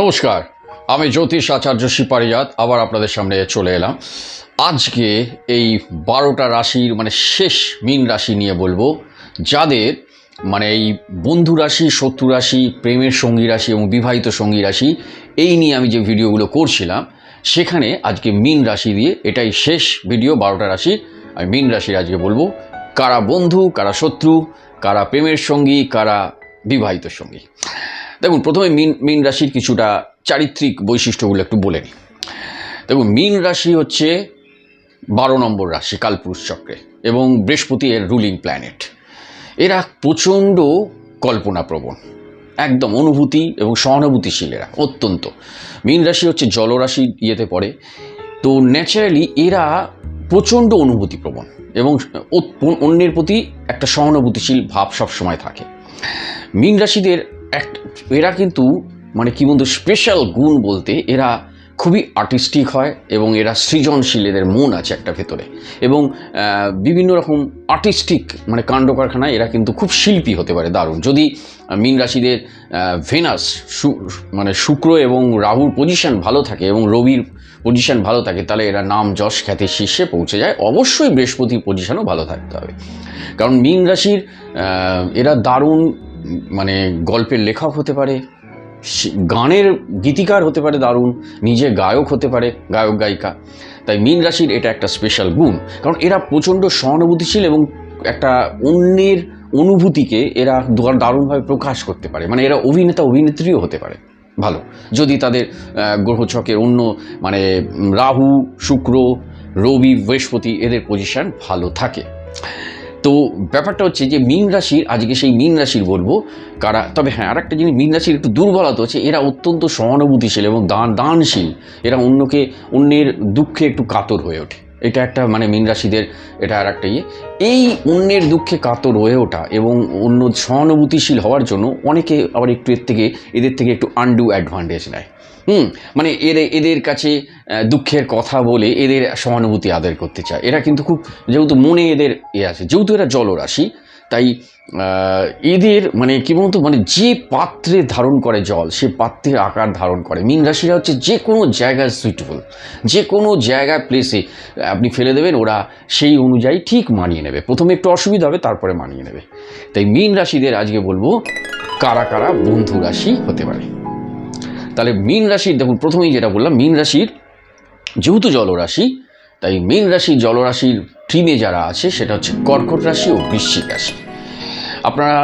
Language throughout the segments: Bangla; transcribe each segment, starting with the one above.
নমস্কার, আমি জ্যোতিষ আচার্য সিপারিজাত, আবার আপনাদের সামনে চলে এলাম। আজকে এই বারোটা রাশির মানে শেষ মীন রাশি নিয়ে বলব, যাদের মানে এই বন্ধু রাশি, শত্রু রাশি, প্রেমের সঙ্গী রাশি এবং বিবাহিত সঙ্গী রাশি, এই নিয়ে আমি যে ভিডিওগুলো করছিলাম, সেখানে আজকে মীন রাশি দিয়ে এটাই শেষ ভিডিও, বারোটা রাশি। আমি মীন রাশির আজকে বলব, কারা বন্ধু, কারা শত্রু, কারা প্রেমের সঙ্গী, কারা বিবাহিত সঙ্গী। দেখুন, প্রথমে মিন মিন রাশির কিছুটা চারিত্রিক বৈশিষ্ট্যগুলো একটু বলে নিই। দেখুন, মিন রাশি হচ্ছে বারো নম্বর রাশি, কালপুরুষ চক্রে এবং বৃহস্পতি এর রুলিং প্ল্যানেট এরা প্রচণ্ড কল্পনাপ্রবণ, একদম অনুভূতি এবং সহানুভূতিশীল এরা, অত্যন্ত। মীন রাশি হচ্ছে জলরাশি ইয়েতে পড়ে। তো ন্যাচারালি এরা প্রচণ্ড অনুভূতিপ্রবণ এবং অন্যের প্রতি একটা সহানুভূতিশীল ভাব সবসময় থাকে। মীন রাশিদের এক এরা কিন্তু মানে কি বলতো স্পেশাল গুণ বলতে এরা খুবই আর্টিস্টিক হয় এবং এরা সৃজনশীল, এদের মন আছে একটা ভেতরে। এবং বিভিন্ন রকম আর্টিস্টিক মানে কাণ্ড কারখানায় এরা কিন্তু খুব শিল্পী হতে পারে, দারুণ। যদি মীন রাশিদের ভেনাস মানে শুক্র এবং রাহুর পজিশন ভালো থাকে এবং রবির পজিশন ভালো থাকে, তাহলে এরা নাম যশ খ্যাতির শীর্ষে পৌঁছে যায়। অবশ্যই বৃহস্পতির পজিশনও ভালো থাকতে হবে। কারণ মীন রাশির এরা দারুণ মানে গল্পের লেখক হতে পারে গানের গীতিকার হতে পারে দারুণ নিজে গায়ক হতে পারে গায়ক গায়িকা। তাই মীন রাশির এটা একটা স্পেশাল গুণ কারণ এরা প্রচণ্ড সহানুভূতিশীল এবং একটা অন্যের অনুভূতিকে এরা দারুণভাবে প্রকাশ করতে পারে। মানে এরা অভিনেতা অভিনেত্রীও হতে পারে। ভালো। যদি তাদের আহ, গ্রহছকের অন্য মানে রাহু শুক্র রবি বৃহস্পতি এদের পজিশন ভালো থাকে। তো ব্যাপারটা হচ্ছে যে মীন রাশির, আজকে সেই মীন রাশির বলব, কারা, তবে হ্যাঁ আরেকটা জিনিস, মীন রাশির একটু দুর্বলতা হচ্ছে, এরা অত্যন্ত সহানুভূতিশীল এবং দান, দানশীল। এরা অন্যকে, অন্যের দুঃখে একটু কাতর হয়ে ওঠে। এটা একটা মানে মীন রাশিদের, এটা আর একটা ইয়ে। এই অন্যের দুঃখে কাতর হয়ে ওঠা এবং অন্য সহানুভূতিশীল হওয়ার জন্য অনেকে আবার একটু এর থেকে, এদের থেকে একটু আনডু অ্যাডভান্টেজ নেয়। হুম মানে এদের এদের কাছে দুঃখের কথা বলে এদের সহানুভূতি আদায় করতে চায়। এরা কিন্তু খুব, যেহেতু মনে এদের এ আছে, যেহেতু এরা জলরাশি, তাই এদের মানে কি বলতো মানে যে পাত্রে ধারণ করে জল, সে পাত্রের আকার ধারণ করে। মীন রাশিরা হচ্ছে যে কোনো জায়গায় সুইটেবল যে কোনো জায়গায় প্লেসে আপনি ফেলে দেবেন, ওরা সেই অনুযায়ী ঠিক মানিয়ে নেবে। প্রথমে একটু অসুবিধা হবে, তারপরে মানিয়ে নেবে। তাই মীন রাশিদের আজকে বলব, কারা কারা বন্ধু রাশি হতে পারে? তাহলে মীন রাশির, দেখুন প্রথমেই যেটা বললাম, মীন রাশির যেহেতু জলরাশি, তাই মীন রাশি জলরাশির টিমে যারা আছে, সেটা হচ্ছে কর্কট রাশি ও বৃশ্চিক রাশি। আপনারা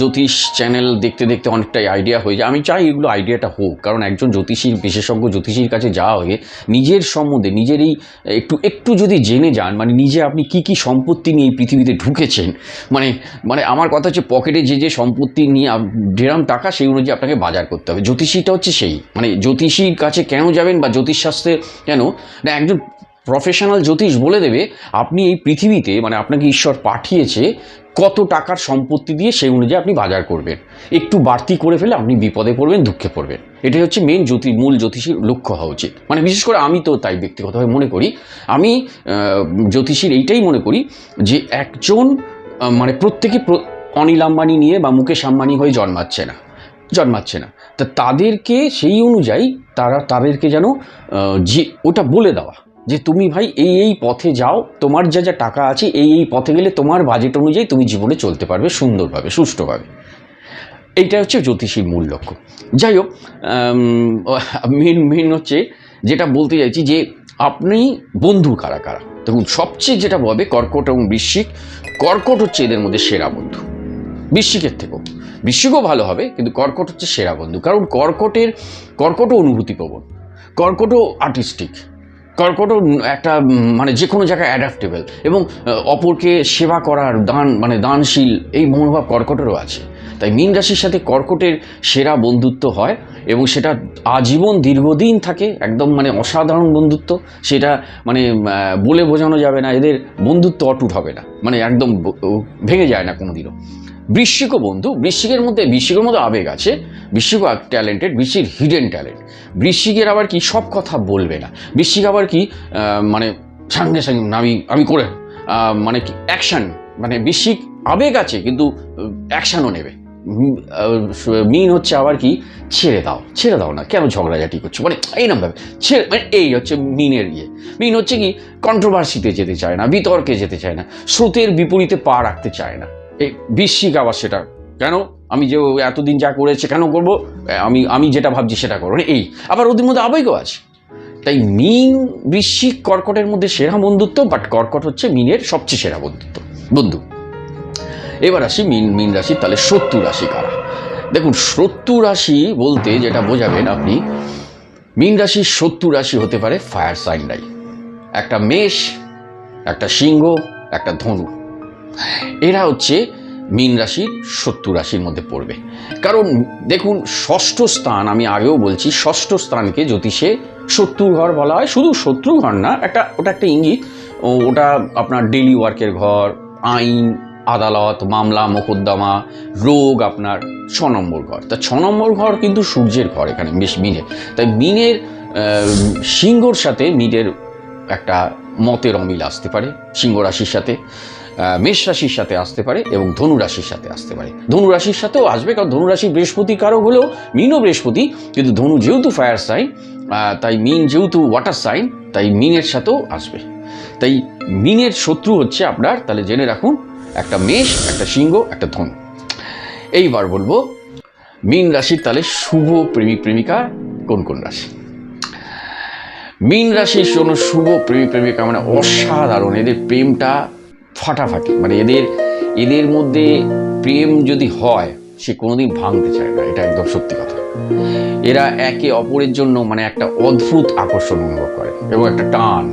জ্যোতিষ চ্যানেল দেখতে দেখতে অনেকটাই আইডিয়া হয়ে যায়। আমি চাই এগুলো আইডিয়াটা হোক, কারণ একজন জ্যোতিষীর, বিশেষজ্ঞ জ্যোতিষীর কাছে যাওয়া হয়ে নিজের সম্বন্ধে নিজেরই একটু একটু যদি জেনে যান মানে নিজে আপনি কি কি সম্পত্তি নিয়ে এই পৃথিবীতে ঢুকেছেন মানে মানে আমার কথা হচ্ছে পকেটে যে যে সম্পত্তি নিয়ে যেরম টাকা, সেই অনুযায়ী আপনাকে বাজার করতে হবে। জ্যোতিষীটা হচ্ছে সেই মানে জ্যোতিষীর কাছে কেন যাবেন বা জ্যোতিষশাস্ত্রে কেন, না একজন প্রফেশনাল জ্যোতিষ বলে দেবে, আপনি এই পৃথিবীতে মানে আপনাকে ঈশ্বর পাঠিয়েছে কত টাকার সম্পত্তি দিয়ে সেই অনুযায়ী আপনি বাজার করবেন। একটু বাড়তি করে ফেলে আপনি বিপদে পড়বেন, দুঃখে পড়বেন। এটাই হচ্ছে মেন জ্যোতি, মূল জ্যোতিষীর লক্ষ্য হওয়া উচিত। মানে বিশেষ করে আমি তো তাই ব্যক্তিগতভাবে মনে করি, আমি জ্যোতিষীর এইটাই মনে করি যে একজন মানে প্রত্যেকে প্র- অনিল আম্বানি নিয়ে বা মুকেশ আম্বানি হয়ে জন্মাচ্ছে না জন্মাচ্ছে না। তা তাদেরকে সেই অনুযায়ী তারা, তাদেরকে যেন যে, ওটা বলে দেওয়া যে তুমি ভাই এই এই পথে যাও, তোমার যা যা টাকা আছে এই এই পথে গেলে তোমার বাজেট অনুযায়ী তুমি জীবনে চলতে পারবে সুন্দরভাবে, সুষ্ঠুভাবে। এইটা হচ্ছে জ্যোতিষীর মূল লক্ষ্য। যাই হোক মেন মেন হচ্ছে যেটা বলতে চাইছি যে আপনি বন্ধু কারা কারা? দেখুন, সবচেয়ে যেটা বলবে কর্কট এবং বৃশ্চিক। কর্কট হচ্ছে এদের মধ্যে সেরা বন্ধু। বৃশ্চিকের থেকেও। বৃশ্চিকও ভালো হবে, কিন্তু কর্কট হচ্ছে সেরা বন্ধু। কারণ কর্কটের, কর্কটও অনুভূতিপ্রবণ। কর্কটও আর্টিস্টিক কর্কটও একটা মানে যে কোনো জায়গায় অ্যাডাপ্টেবল এবং অপরকে সেবা করার দান মানে দানশীল এই মনোভাব কর্কটেরও আছে। তাই মীন রাশির সাথে কর্কটের সেরা বন্ধুত্ব হয় এবং সেটা আজীবন দীর্ঘদিন থাকে, একদম মানে অসাধারণ বন্ধুত্ব। সেটা মানে বলে বোঝানো যাবে না, এদের বন্ধুত্ব অটুট হবে না। মানে একদম ভেঙে যায় না কোনোদিনও। বৃশ্চিকও বন্ধু, বৃশ্চিকের মধ্যে বৃশ্চিকের মধ্যে আবেগ আছে, বৃশ্চিকও ট্যালেন্টেড বৃশ্চিক হিডেন ট্যালেন্ট বৃশ্চিকের আবার কি সব কথা বলবে না। বৃশ্চিক আবার কি মানে সঙ্গে সঙ্গে আমি আমি করে মানে কি অ্যাকশন মানে বৃশ্চিক আবেগ আছে, কিন্তু অ্যাকশনও নেবে। মিন হচ্ছে আবার কি, ছেড়ে দাও ছেড়ে দাও না, কেন ঝগড়াঝাটি করছ? মানে এই না ভাবে ছেড়ে মানে এই হচ্ছে মিনের ইয়ে। মিন হচ্ছে কি কন্ট্রোভার্সিতে যেতে চায় না, বিতর্কে যেতে চায় না, স্রোতের বিপরীতে পা রাখতে চায় না। এই বৃশ্চিক আবার সেটা। কেন? আমি যে এতদিন যা করেছে, কেন করব? আমি আমি যেটা ভাবছি সেটা করব মানে এই, আবার ওদের মধ্যে আবেগও আছে। তাই মিন বৃশ্চিক কর্কটের মধ্যে সেরা বন্ধুত্ব বাট কর্কট হচ্ছে মিনের সবচেয়ে সেরা বন্ধুত্ব। বন্ধু, এবার আসি মিন মিন রাশি, তাহলে শত্রু রাশি কারা? দেখুন, শত্রু রাশি বলতে যেটা বোঝাবেন আপনি, মিন রাশির শত্রু রাশি হতে পারে ফায়ার সাইনরাই একটা মেষ, একটা সিংহ, একটা ধনু এরা হচ্ছে মীন রাশির শত্রু রাশির মধ্যে পড়বে। কারণ দেখুন, ষষ্ঠ স্থান, আমি আগেও বলছি, ষষ্ঠ স্থানকে জ্যোতিষে শত্রু ঘর বলা হয়। শুধু শত্রু ঘর না, একটা, ওটা একটা ইঙ্গিত। ওটা আপনার ডেলি ওয়ার্কের ঘর, আইন, আদালত, মামলা, মোকদ্দমা, রোগ আপনার ছ নম্বর ঘর। তা ছ নম্বর ঘর কিন্তু সূর্যের ঘর এখানে, বেশ মিনের তাই মিনের সিংহর সাথে মিনের একটা মতের অমিল আসতে পারে, সিংহ রাশির সাথে। মেষ রাশির সাথে আসতে পারে এবং ধনু রাশির সাথে আসতে পারে। ধনু রাশির সাথেও আসবে কারণ ধনু রাশি বৃহস্পতি কারও হলেও মিনও বৃহস্পতি, কিন্তু ধনু যেহেতু ফায়ার সাইন তাই মিন যেহেতু ওয়াটার সাইন তাই মিনের সাথেও আসবে। তাই মিনের শত্রু হচ্ছে আপনার, তাহলে জেনে রাখুন, একটা মেষ, একটা সিংহ, একটা ধনু। এইবার বলব, মিন রাশির তাহলে শুভ প্রেমিক প্রেমিকা কোন কোন রাশি? মিন রাশির জন্য শুভ প্রেমিক প্রেমিকা মানে অসাধারণ, এদের প্রেমটা ফাটাফাটি। মানে এদের এদের মধ্যে প্রেম যদি হয়, সে কোনোদিন ভাঙতে চায় না, এটা একদম সত্যি কথা। এরা একে অপরের জন্য মানে একটা অদ্ভুত আকর্ষণ অনুভব করে এবং একটা টান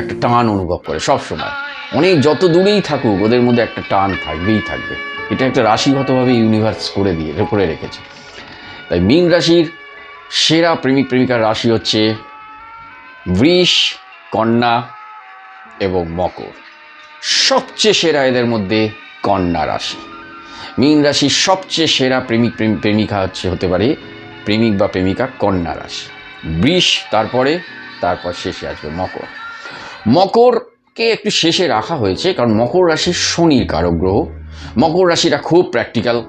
একটা টান অনুভব করে সব সময় অনেক যত দূরেই থাকুক, ওদের মধ্যে একটা টান থাকবেই থাকবে। এটা একটা রাশিগতভাবে ইউনিভার্স করে দিয়ে, করে রেখেছে। তাই মীন রাশির সেরা প্রেমিক, প্রেমিকার রাশি হচ্ছে বৃষ, কন্যা এবং মকর। সবচেয়ে সেরা এদের মধ্যে কন্যা রাশি। মীন রাশির সবচেয়ে সেরা প্রেমিক প্রেম- প্রেমিকা হচ্ছে হতে পারে প্রেমিক বা প্রেমিকা কন্যা রাশি। বৃষ, তারপরে, তারপর শেষে আসবে মকর। মকরকে একটু শেষে রাখা হয়েছে কারণ মকর রাশির শনির কারক গ্রহ। মকর রাশিটা খুব প্র্যাকটিক্যাল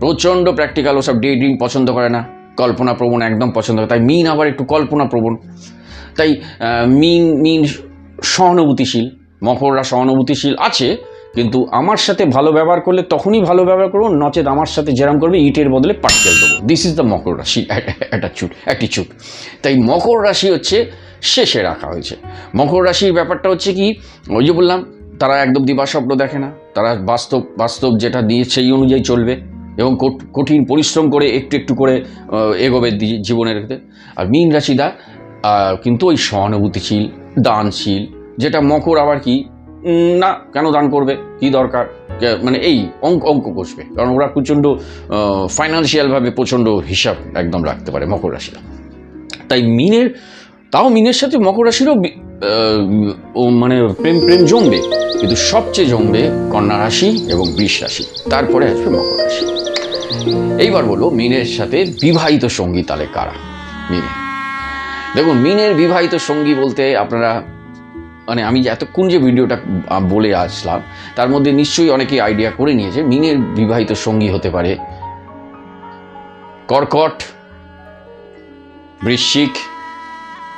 প্রচণ্ড প্র্যাকটিক্যাল ওসব ডে ড্রিম পছন্দ করে না। কল্পনা প্রবণ একদম পছন্দ করে তাই মিন আবার একটু কল্পনা প্রবণ তাই মিন মিন সহানুভূতিশীল। মকররা সহানুভূতিশীল আছে, কিন্তু আমার সাথে ভালো ব্যবহার করলে তখনই ভালো ব্যবহার করব, নচেত আমার সাথে যেরাম করবে ইটের বদলে পাটকেল দেবো। দিস ইজ দ্য মকর রাশি। একটা চুট একটি চুট তাই মকর রাশি হচ্ছে শেষে রাখা হয়েছে। মকর রাশির ব্যাপারটা হচ্ছে কি, ওই যে বললাম, তারা একদম দিবাস্বপ্ন দেখে না। তারা বাস্তব বাস্তব যেটা দিয়ে সেই অনুযায়ী চলবে এবং কঠ- কঠিন পরিশ্রম করে একটু একটু করে এগোবে জীবনের আর মীন রাশিদা কিন্তু ওই সহানুভূতিশীল, দানশীল যেটা মকর আবার কি? না, কেন দান করবে? কি দরকার? মানে এই অঙ্ক অঙ্ক কষবে। কারণ ওরা প্রচণ্ড ফাইন্যান্সিয়ালভাবে প্রচণ্ড হিসাব একদম রাখতে পারে মকর রাশিরা। তাই মিনের, তাও মিনের সাথে মকর রাশিরও মানে প্রেম প্রেম জমবে। কিন্তু সবচেয়ে জমবে কন্যা রাশি এবং বৃষ রাশি। তারপরে আসবে মকর রাশি। এইবার বলব মিনের সাথে বিবাহিত সঙ্গী তাহলে কারা? মিনে দেখুন, মিনের বিবাহিত সঙ্গী বলতে আপনারা মানে আমি এতক্ষণ যে ভিডিওটা বলে আসলাম, তার মধ্যে নিশ্চয়ই অনেকে আইডিয়া করে নিয়েছে, মিনের বিবাহিত সঙ্গী হতে পারে। কর্কট, বৃশ্চিক,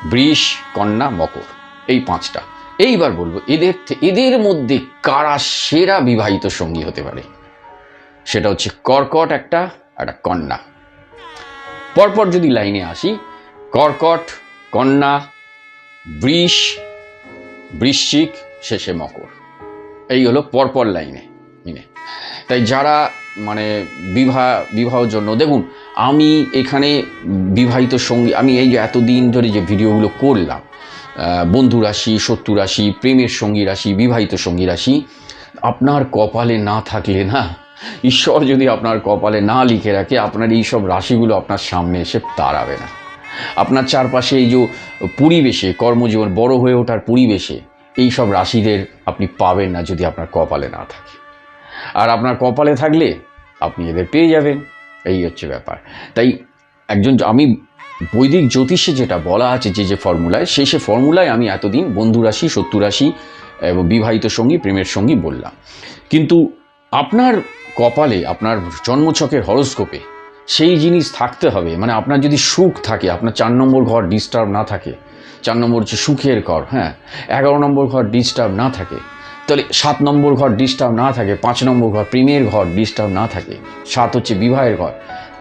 বৃষ, কন্যা, মকর, এই পাঁচটা। এইবার বলব, এদের এদের মধ্যে কারা সেরা বিবাহিত সঙ্গী হতে পারে? সেটা হচ্ছে কর্কট একটা একটা কন্যা। পরপর যদি লাইনে আসি, কর্কট, কন্যা, বৃষ বৃশ্চিক, শেষে মকর। এই হলো পরপর লাইনে মিনে তাই যারা মানে বিবাহ বিবাহের জন্য, দেখুন, আমি এখানে বিবাহিত সঙ্গী, আমি এই যে এতদিন ধরে যে ভিডিওগুলো করলাম বন্ধু রাশি, শত্রু রাশি, প্রেমের সঙ্গী রাশি, বিবাহিত সঙ্গী রাশি, আপনার কপালে না থাকলে না, ঈশ্বর যদি আপনার কপালে না লিখে রাখে, আপনার এই সব রাশিগুলো আপনার সামনে এসে দাঁড়াবে না। আপনার চারপাশে এই যে পরিবেশে, কর্মজীবন বড় হয়ে ওঠার পরিবেশে এই সব রাশিদের আপনি পাবেন না যদি আপনার কপালে না থাকে। আর আপনার কপালে থাকলে আপনি এদের পেয়ে যাবেন। এই হচ্ছে ব্যাপার। তাই একজন আমি বৈদিক জ্যোতিষে যেটা বলা আছে যে যে ফর্মুলায় সেই সে ফর্মুলায় আমি এতদিন বন্ধু রাশি, শত্রু রাশি এবং বিবাহিত সঙ্গী, প্রেমের সঙ্গী বললাম। কিন্তু আপনার কপালে, আপনার জন্মছকের হরস্কোপে সেই জিনিস থাকতে হবে। মানে আপনার যদি সুখ থাকে, আপনার চার নম্বর ঘর ডিস্টার্ব না থাকে, চার নম্বর হচ্ছে সুখের ঘর হ্যাঁ? এগারো নম্বর ঘর ডিস্টার্ব না থাকে, তাহলে সাত নম্বর ঘর ডিস্টার্ব না থাকে, পাঁচ নম্বর ঘর প্রেমের ঘর ডিস্টার্ব না থাকে, সাত হচ্ছে বিবাহের ঘর,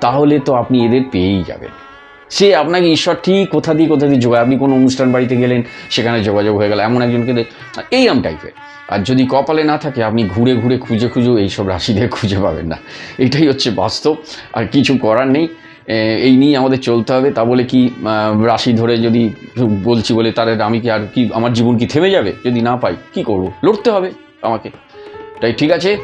তাহলে তো আপনি এদের পেয়েই যাবেন। সে আপনাকে ঈশ্বর ঠিক কোথা দিয়ে কোথা দিয়ে যোগায়। আপনি কোনো অনুষ্ঠান বাড়িতে গেলেন, সেখানে যোগাযোগ হয়ে গেল। এমন একজনকে এইরকম টাইপের আর যদি কপালে না থাকে, আপনি ঘুরে ঘুরে, খুঁজে খুঁজে এইসব রাশিদের খুঁজে পাবেন না। এটাই হচ্ছে বাস্তব। আর কিছু করার নেই। এই নিয়ে আমাদের চলতে হবে। তা বলে কি রাশি ধরে যদি বলছি বলে, তাহলে আমি কি আর কি, আমার জীবন কি থেমে যাবে? যদি না পাই, কি করব? লড়তে হবে আমাকে। তাই ঠিক আছে।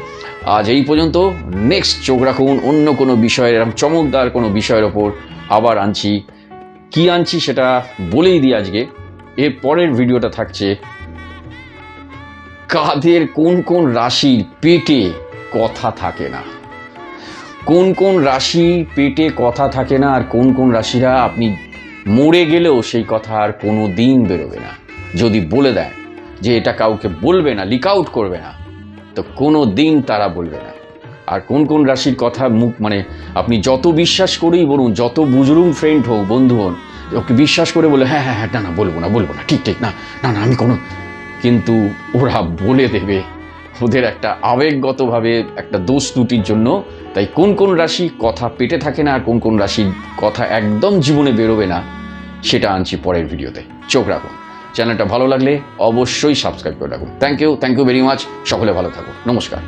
আজ এই পর্যন্ত। নেক্সট চোখ রাখুন। অন্য কোনো বিষয়ের এরকম চমকদার কোনো বিষয়ের ওপর আবার আনছি। কি আনছি সেটা বলেই দিই আজকে। এর পরের ভিডিওটা থাকছে কাদের কোন কোন রাশির পেটে কথা থাকে না। কোন কোন রাশি পেটে কথা থাকে না আর কোন কোন রাশিরা আপনি মরে গেলেও সেই কথা আর কোনো দিন বেরোবে না। যদি বলে দেয় যে এটা কাউকে বলবে না লিক আউট করবে না, তো কোনো দিন তারা বলবে না। আর কোন কোন রাশির কথা মুখ মানে আপনি যত বিশ্বাস করেই বলুন, যত বুজরুম ফ্রেন্ড হোক, বন্ধু হন, ওকে বিশ্বাস করে বলে হ্যাঁ হ্যাঁ হ্যাঁ না না, বলব না বলব না, ঠিক ঠিক, না না না, আমি কোনো কিন্তু ওরা বলে দেবে ওদের একটা আবেগগতভাবে একটা দোষ ত্রুটির জন্য। তাই কোন কোন রাশি কথা পেটে থাকে না, আর কোন কোন রাশির কথা একদম জীবনে বেরোবে না, সেটা আনছি পরের ভিডিওতে। চোখ রাখুন। চ্যানেলটা ভালো লাগলে অবশ্যই সাবস্ক্রাইব করে রাখুন। Thank you thank you very much সকলে ভালো থাকুন। নমস্কার।